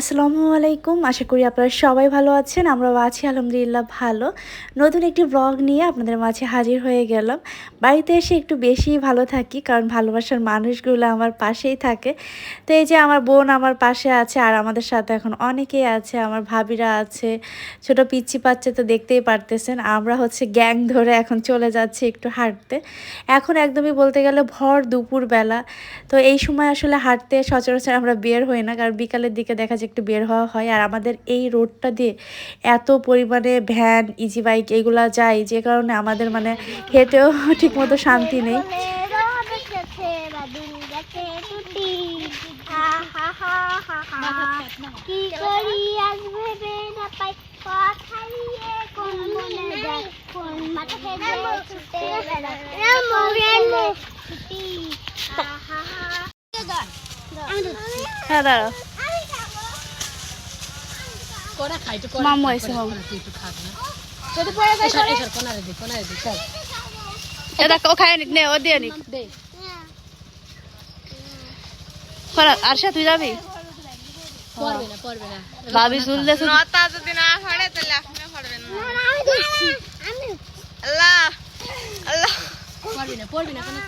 আসসালামু আলাইকুম। আশা করি আপনারা সবাই ভালো আছেন, আমরাও আছি আলহামদুলিল্লাহ ভালো। নতুন একটি ব্লগ নিয়ে আপনাদের মাঝে হাজির হয়ে গেলাম। বাড়িতে এসে একটু বেশি ভালো থাকি, কারণ ভালোবাসার মানুষগুলো আমার পাশেই থাকে। তো এই যে আমার বোন আমার পাশে আছে, আর আমাদের সাথে এখন অনেকেই আছে, আমার ভাবিরা আছে, ছোট পিচ্ছি পাচ্ছে তো দেখতেই পারতেছেন। আমরা হচ্ছে গ্যাং ধরে এখন চলে যাচ্ছি একটু হাঁটতে। এখন একদমই বলতে গেলে ভর দুপুর বেলা তো এই সময় আসলে হাঁটতে সচরাচর আমরা বের হই না, কারণ বিকালের দিকে দেখা যায় একটু বের হওয়া হয় আর আমাদের এই রোডটা দিয়ে এত পরিমাণে ভ্যান ইজি বাইক এগুলো যায় যে কারণে আমাদের মানে হেঁটেও ঠিকমতো শান্তি নেই। হ্যাঁ খাব কোনা খাই তো মামু আইছে, মামু। তুই একটু খা না। যদি পড়ে যায় এসর এসর কোনারে দি কোনারে দি চল। এটা ও খায় নিক নে ও দিয়ে দে। আরশা তুই যাবি? পড়বে না পড়বে না। ভাবি নতা যদি না পড়ে তাহলে আপনি পড়বেন না। আমি দিচ্ছি আমি আল্লাহ আল্লাহ। পড়বে না পড়বে না কোনা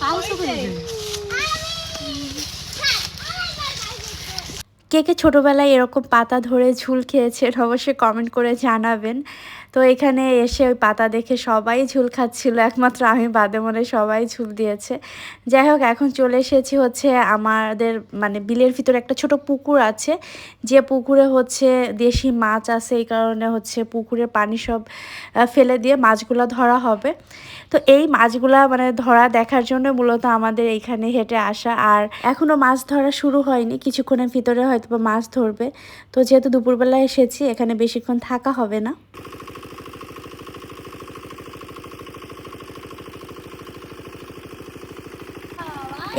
পাউস করে দিন কে কে ছোটোবেলায় এরকম পাতা ধরে ঝুল খেয়েছেন অবশ্যই কমেন্ট করে জানাবেন। তো এখানে এসে ওই পাতা দেখে সবাই ঝুল খাচ্ছিল, একমাত্র আমি বাদে মনে সবাই ঝুল দিয়েছে। যাই হোক, এখন চলে এসেছি হচ্ছে আমাদের মানে বিলের ভিতরে একটা ছোট পুকুর আছে, যে পুকুরে হচ্ছে দেশি মাছ আছে, এই কারণে হচ্ছে পুকুরের পানি সব ফেলে দিয়ে মাছগুলো ধরা হবে। তো এই মাছগুলা মানে ধরা দেখার জন্য মূলত আমাদের এইখানে হেঁটে আসা। আর এখনও মাছ ধরা শুরু হয়নি, কিছুক্ষণের ভিতরে হয়তো মাছ ধরবে। তো যেহেতু দুপুরবেলা এসেছি, এখানে বেশিক্ষণ থাকা হবে না।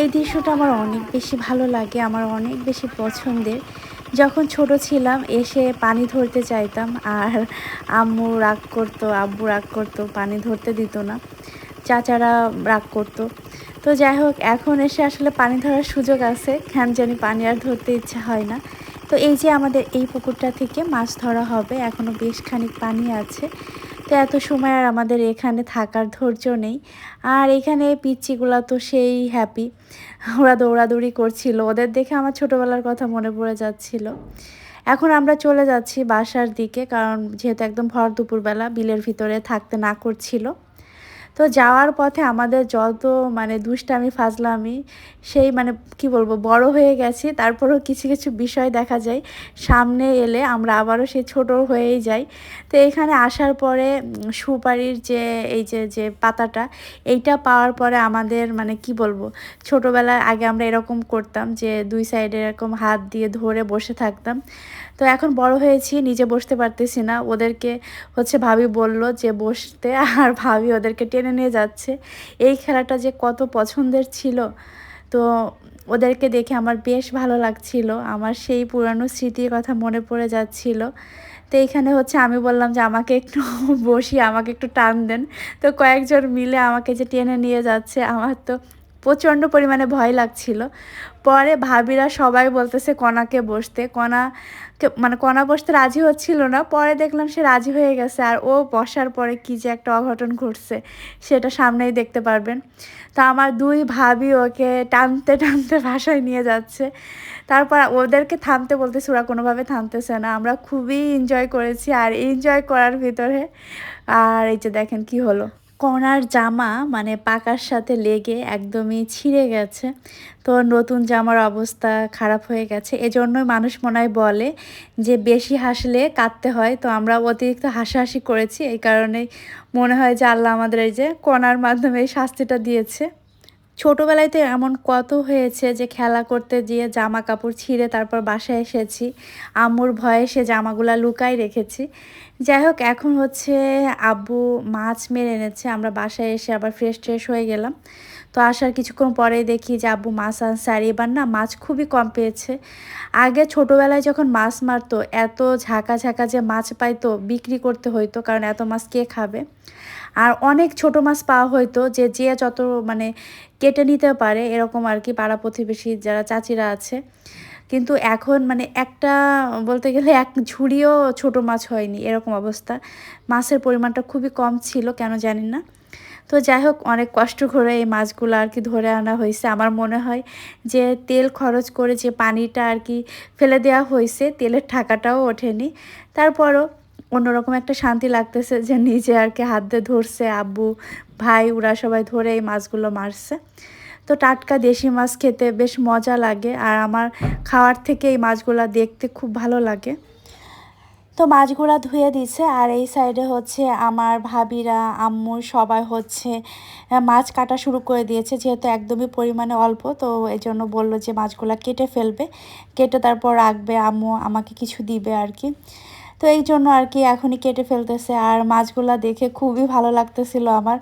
এই দৃশ্যটা আমার অনেক বেশি ভালো লাগে, আমার অনেক বেশি পছন্দের। যখন ছোট ছিলাম, এসে পানি ধরতে চাইতাম, আর আম্মু রাগ করতো, আব্বু রাগ করতো, পানি ধরতে দিত না, চাচারা রাগ করতো। তো যাই হোক, এখন এসে আসলে পানি ধরার সুযোগ আছে, কেন জানি পানি আর ধরতে ইচ্ছা হয় না। তো এই যে আমাদের এই পুকুরটা থেকে মাছ ধরা হবে এখনও বেশ খানিক পানি আছে। তো এত সময় আর আমাদের এখানে থাকার ধৈর্য নেই। আর এখানে পিচ্ছিগুলো তো সেই হ্যাপি ওরা দৌড়াদৌড়ি করছিল। ওদের দেখে আমার ছোটোবেলার কথা মনে পড়ে যাচ্ছিল। এখন আমরা চলে যাচ্ছি বাসার দিকে, কারণ যেহেতু একদম ভর দুপুরবেলা, বিলের ভিতরে থাকতে না করছিল। তো যাওয়ার পথে আমাদের যত মানে দুষ্টামি, ফাজলামি, সেই মানে কি বলব, বড় হয়ে গেছি। তারপরেও কিছু কিছু বিষয় দেখা যায়, সামনে এলে আমরা আবারও সেই ছোট হয়েই যাই। তো এখানে আসার পরে সুপারির যে, এই যে যে পাতাটা, এইটা পাওয়ার পরে আমাদের মানে কি বলব, ছোটোবেলায় আগে আমরা এরকম করতাম যে দুই সাইডে এরকম হাত দিয়ে ধরে বসে থাকতাম। তো এখন বড় হয়েছি, নিজে বসতে পারতেছি না। ওদেরকে হচ্ছে ভাবি বলল যে বসতে, আর ভাবি ওদেরকে টেনে নিয়ে যাচ্ছে। এই খেলাটা যে কত পছন্দের ছিল, তো ওদেরকে দেখে আমার বেশ ভালো লাগছিল। আমার সেই পুরানো স্মৃতির কথা মনে পড়ে যাচ্ছিল। তো এইখানে হচ্ছে আমি বললাম যে, আমাকে একটু বসি, আমাকে একটু টান দেন। তো কয়েকজন মিলে আমাকে যে টেনে নিয়ে যাচ্ছে, আমার তো প্রচণ্ড পরিমাণে ভয় লাগছিল। পরে ভাবিরা সবাই বলতেছে, কণাকে বসতে। কণা মানে কণা বসতে রাজি হচ্ছিল না। পরে দেখলাম সে রাজি হয়ে গেছে আর ও বসার পরে কি যে একটা অঘটন ঘটছে, সেটা সামনেই দেখতে পারবেন। তা আমার দুই ভাবি ওকে টানতে টানতে ভাষায় নিয়ে যাচ্ছে। তারপর ওদেরকে থামতে বলতেছে, ওরা কোনোভাবে থামতেছে না। আমরা খুবই এনজয় করেছি আর এনজয় করার ভিতরে। আর এই যে দেখেন কি হলো। কণার জামা মানে পাকার সাথে লেগে একদমই ছিঁড়ে গেছে। তো নতুন জামার অবস্থা খারাপ হয়ে গেছে। এজন্যই মানুষ মনে হয় বলে যে বেশি হাসলে কাঁদতে হয়। তো আমরা অতিরিক্ত হাসাহাসি করেছি। এই কারণে মনে হয় যে আল্লাহ আমাদের এই যে কণার মাধ্যমে শাস্তিটা দিয়েছে। ছোটোবেলায় তো এমন কত হয়েছে যে খেলা করতে গিয়ে জামা কাপড় ছিঁড়ে তারপর বাসায় এসেছি। আম্মুর ভয়ে সে জামাগুলা লুকাই রেখেছি। যাই হোক, এখন হচ্ছে আব্বু মাছ মেরে এনেছে। আমরা বাসায় এসে আবার ফ্রেশ ট্রেশ হয়ে গেলাম। তো আসার কিছুক্ষণ পরে দেখি যে আব্বু মাছ আনছে আর এবার না, মাছ খুবই কম পেয়েছে। আগে ছোটোবেলায় যখন মাছ মারতো, এত ঝাঁকা ঝাঁকা যে মাছ পাইতো, বিক্রি করতে হইতো, কারণ এত মাছ কে খাবে? আর অনেক ছোট মাছ পাওয়া হয়তো যে যে যত মানে কেটে নিতে পারে, এরকম আর কি পাড়া প্রতিবেশী যারা চাচিরা আছে। কিন্তু এখন মানে একটা বলতে গেলে এক ঝুড়িও ছোট মাছ হয়নি এরকম অবস্থা। মাছের পরিমাণটা খুবই কম ছিল, কেন জানি না। তো যাই হোক, অনেক কষ্ট করে এই মাছগুলো আর কি ধরে আনা হয়েছে। আমার মনে হয় যে তেল খরচ করে যে পানিটা আর কি ফেলে দেওয়া হয়েছে, তেলের ঠাকাটাও ওঠেনি। তারপরও অন্যরকম একটা শান্তি লাগতেছে যে নিজে আর কি হাত দিয়ে ধরছে আব্বু, ভাই, ওরা সবাই ধরে এই মাছগুলো মারছে। তো টাটকা দেশি মাছ খেতে বেশ মজা লাগে আর আমার খাওয়ার থেকে এই মাছগুলো দেখতে খুব ভালো লাগে। তো মাছগুলা ধুয়ে দিচ্ছে আর এই সাইডে হচ্ছে আমার ভাবিরা, আম্মু সবাই হচ্ছে মাছ কাটা শুরু করে দিয়েছে যেহেতু একদমই পরিমাণে অল্প। তো এই জন্য বলল যে মাছগুলা কেটে ফেলবে, কেটে তারপর রাখবে, আম্মু আমাকে কিছু দিবে আর কি। তো এই জন্য আর কি এখনই কেটে ফেলতেছে। আর মাছগুলা দেখে খুবই ভালো লাগতেছিল আমার।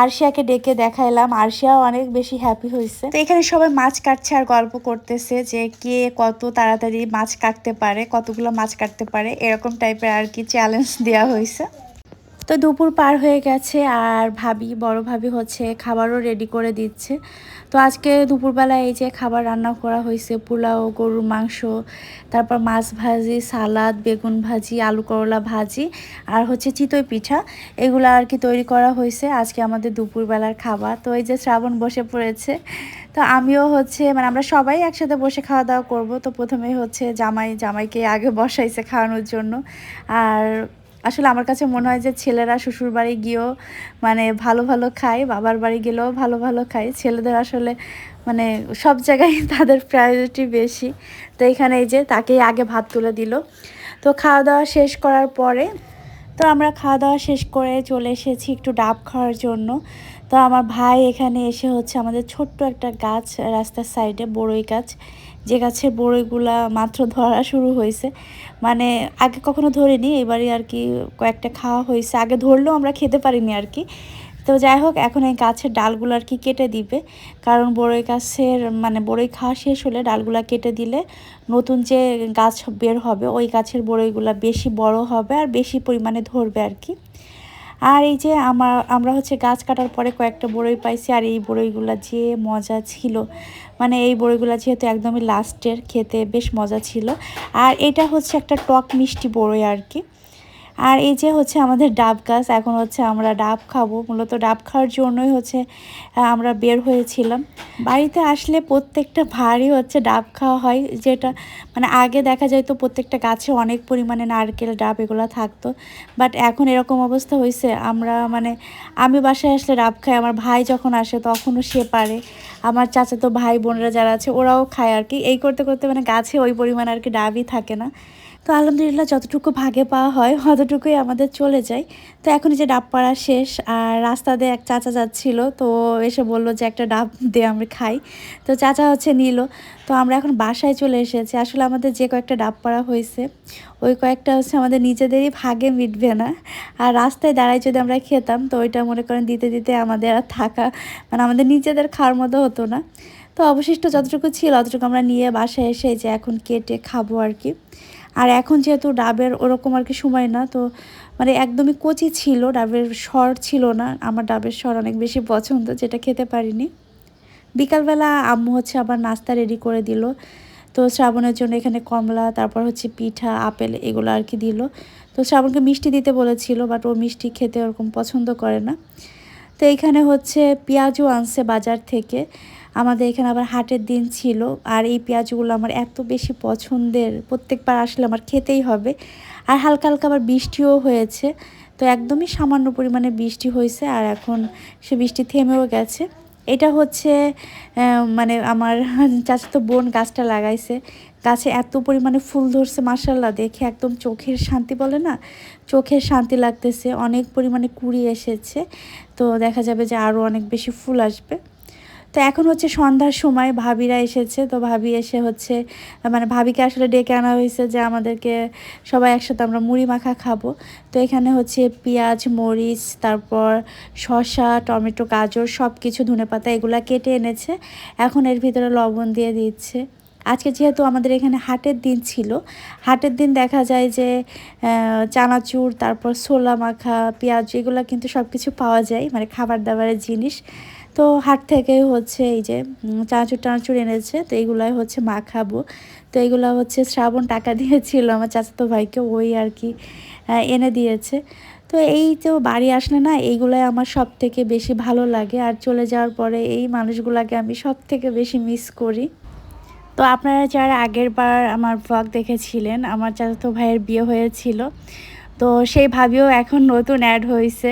আরশিয়াকে ডেকে দেখাইলাম। আরশিয়াও অনেক বেশি হ্যাপি হয়েছে তো এখানে সবাই মাছ কাটছে আর গল্প করতেছে যে কে কত তাড়াতাড়ি মাছ কাটতে পারে কতগুলো মাছ কাটতে পারে এরকম টাইপের আর কি চ্যালেঞ্জ দেওয়া হয়েছে তো দুপুর পার হয়ে গেছে আর ভাবি বড় ভাবি হচ্ছে খাবারও রেডি করে দিচ্ছে। তো আজকে দুপুরবেলা এই যে খাবার রান্না করা হয়েছে, পোলাও, গরুর মাংস, তারপর মাছ ভাজি, সালাদ, বেগুন ভাজি, আলু করলা ভাজি আর হচ্ছে চিতই পিঠা, এগুলো আর কি তৈরি করা হয়েছে আজকে আমাদের দুপুরবেলার খাবার। তো এই যে শ্রাবণ বসে পড়েছে, তো আমিও হচ্ছে মানে আমরা সবাই একসাথে বসে খাওয়া দাওয়া করব। তো প্রথমেই হচ্ছে জামাই, জামাইকে আগে বসাইছে খাওয়ানোর জন্য। আর আসলে আমার কাছে মনে হয় যে ছেলেরা শ্বশুর বাড়ি গিয়েও মানে ভালো ভালো খায়, বাবার বাড়ি গেলেও ভালো ভালো খায়। ছেলেদের আসলে মানে সব জায়গায় তাদের প্রায়োরিটি বেশি। তো এখানে এই যে তাকেই আগে ভাত তুলে দিল। তো খাওয়া দাওয়া শেষ করার পরে, তো আমরা খাওয়া দাওয়া শেষ করে চলে এসেছি একটু ডাব খাওয়ার জন্য। তো আমার ভাই এখানে এসে হচ্ছে আমাদের ছোট্ট একটা গাছ রাস্তার সাইডে বড়ই গাছ। যে গাছের বড়ইগুলা মাত্র ধরা শুরু হয়েছে। মানে আগে কখনো ধরিনি এবারে আর কি কয়েকটা খাওয়া হয়েছে। আগে ধরলেও আমরা খেতে পারিনি আর কি। তো যাই হোক, এখন এই গাছের ডালগুলো আর কি কেটে দিবে। কারণ বড়ই গাছের মানে বড়ই খাওয়া শেষ হলে ডালগুলা কেটে দিলে নতুন যে গাছ বের হবে, ওই গাছের বড়ইগুলা বেশি বড় হবে আর বেশি পরিমাণে ধরবে আর কি। আর এই যে আমার আমরা হচ্ছে গাছ কাটার পরে কয়েকটা বড়ই পাইছি আর এই বড়ইগুলা যে মজা ছিল। মানে এই বড়িগুলো যেহেতু একদমই লাস্টের খেতে বেশ মজা ছিল। আর এটা হচ্ছে একটা টক মিষ্টি বড়ই আর কি। আর এই যে হচ্ছে আমাদের ডাব গাছ, এখন হচ্ছে আমরা ডাব খাব। মূলত ডাব খাওয়ার জন্যই হচ্ছে আমরা বের হয়েছিলাম। বাড়িতে আসলে প্রত্যেকটা ভারী হচ্ছে ডাব খাওয়া হয়। যেটা মানে আগে দেখা যায় তো প্রত্যেকটা গাছে অনেক পরিমাণে নারকেল ডাব এগুলো থাকতো। বাট এখন এরকম অবস্থা হয়েছে আমরা মানে আমি বাসায় আসলে ডাব খাই, আমার ভাই যখন আসে তখনও সে পারে। আমার চাচাতো ভাই বোনরা যারা আছে ওরাও খায় আর কি এই করতে করতে মানে গাছে ওই পরিমাণ আর কি ডাবই থাকে না। তো আলহামদুলিল্লাহ যতটুকু ভাগে পাওয়া হয়, অতটুকুই আমাদের চলে যায়। তো এখন যে ডাব পাড়া শেষ, আর রাস্তা দিয়ে এক চাচা যাচ্ছিল, তো এসে বলল যে একটা ডাব দিয়ে আমরা খাই। তো চাচা হচ্ছে নিল। তো আমরা এখন বাসায় চলে এসেছি। আসলে আমাদের যে কয়েকটা ডাব পাড়া হয়েছে, ওই কয়েকটা হচ্ছে আমাদের নিজেদেরই ভাগে মিটবে না। আর রাস্তায় দাঁড়ায় যদি আমরা খেতাম, তো ওইটা মনে করেন দিতে দিতে আমাদের আর থাকা মানে আমাদের নিজেদের খাওয়ার মতো হতো না। তো অবশিষ্ট যতটুকু ছিল, অতটুকু আমরা নিয়ে বাসায় এসে যে এখন কেটে খাব আর কি। আর এখন যেহেতু ডাবের ওরকম আর কি সময় না, তো মানে একদমই কচি ছিল, ডাবের স্বর ছিল না। আমার ডাবের স্বর অনেক বেশি পছন্দ, যেটা খেতে পারিনি। বিকালবেলা আম্মু হচ্ছে আবার নাস্তা রেডি করে দিল। তো শ্রাবণের জন্য এখানে কমলা, তারপর হচ্ছে পিঠা, আপেল এগুলো আর কি দিল। তো শ্রাবণকে মিষ্টি দিতে বলেছিল বাট ও মিষ্টি খেতে ওরকম পছন্দ করে না। তো এইখানে হচ্ছে পেঁয়াজও আনছে বাজার থেকে। আমাদের এখানে আবার হাটের দিন ছিল আর এই পেঁয়াজগুলো আমার এত বেশি পছন্দের, প্রত্যেকবার আসলে আমার খেতেই হবে। আর হালকা হালকা আবার বৃষ্টিও হয়েছে, তো একদমই সামান্য পরিমাণে বৃষ্টি হয়েছে আর এখন সে বৃষ্টি থেমেও গেছে। এটা হচ্ছে মানে আমার চাচাতো বোন গাছটা লাগাইছে। গাছে এত পরিমাণে ফুল ধরছে মাসাল্লাহ দেখে একদম চোখের শান্তি বলে না? চোখের শান্তি লাগতেছে, অনেক পরিমাণে কুড়ি এসেছে, তো দেখা যাবে যে আরও অনেক বেশি ফুল আসবে। তো এখন হচ্ছে সন্ধ্যার সময় ভাবিরা এসেছে, তো ভাবি এসে হচ্ছে মানে ভাবিকে আসলে ডেকে আনা হয়েছে যে আমাদেরকে সবাই একসাথে আমরা মুড়ি মাখা খাব। তো এখানে হচ্ছে পেঁয়াজ, মরিচ, তারপর শসা, টমেটো, গাজর সব কিছু ধনেপাতা এগুলা কেটে এনেছে। এখন এর ভিতরে লবণ দিয়ে দিচ্ছে। আজকে যেহেতু আমাদের এখানে হাটের দিন ছিল, হাটের দিন দেখা যায় যে চানাচুর, তারপর ছোলা মাখা, পেঁয়াজ এগুলো কিন্তু সব কিছু পাওয়া যায় মানে খাবার দাবারের জিনিস। তো হাট থেকে হচ্ছে এই যে উম, চানাচুর টানাচুর এনেছে তো এইগুলাই হচ্ছে মা খাব। তো এইগুলো হচ্ছে শ্রাবণ টাকা দিয়েছিল আমার চাচাতো ভাইকে ওই আর কি এনে দিয়েছে। তো এই তো বাড়ি আসলে না এইগুলাই আমার সব থেকে বেশি ভালো লাগে। আর চলে যাওয়ার পরে এই মানুষগুলোকে আমি সব থেকে বেশি মিস করি। তো আপনারা যারা আগের বার আমার ব্লগ দেখেছিলেন আমার চাচাতো ভাইয়ের বিয়ে হয়েছিল তো সেই ভাবিও এখন নতুন অ্যাড হয়েছে।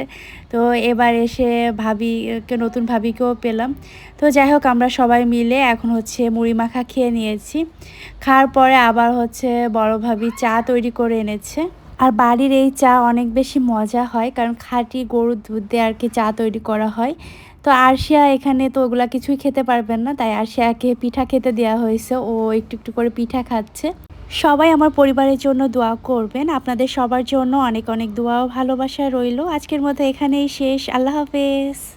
তো এবার এসে ভাবিকে, নতুন ভাবিকেও পেলাম। তো যাই হোক, আমরা সবাই মিলে এখন হচ্ছে মুড়ি মাখা খেয়ে নিয়েছি। খাওয়ার পরে আবার হচ্ছে বড় ভাবি চা তৈরি করে এনেছে। আর বাড়ির এই চা অনেক বেশি মজা হয়, কারণ খাঁটি গরুর দুধ দিয়ে আর কি চা তৈরি করা হয়। তো আরশিয়া এখানে তো ওগুলা কিছুই খেতে পারবেন না, তাই আরশিয়াকে পিঠা খেতে দেওয়া হয়েছে। ও একটু একটু করে পিঠা খাচ্ছে। সবাই আমার পরিবারের জন্য দোয়া করবেন। আপনাদের সবার জন্য অনেক অনেক দোয়া ও ভালোবাসা রইল। আজকের মতো এখানেই শেষ। আল্লাহ হাফেজ।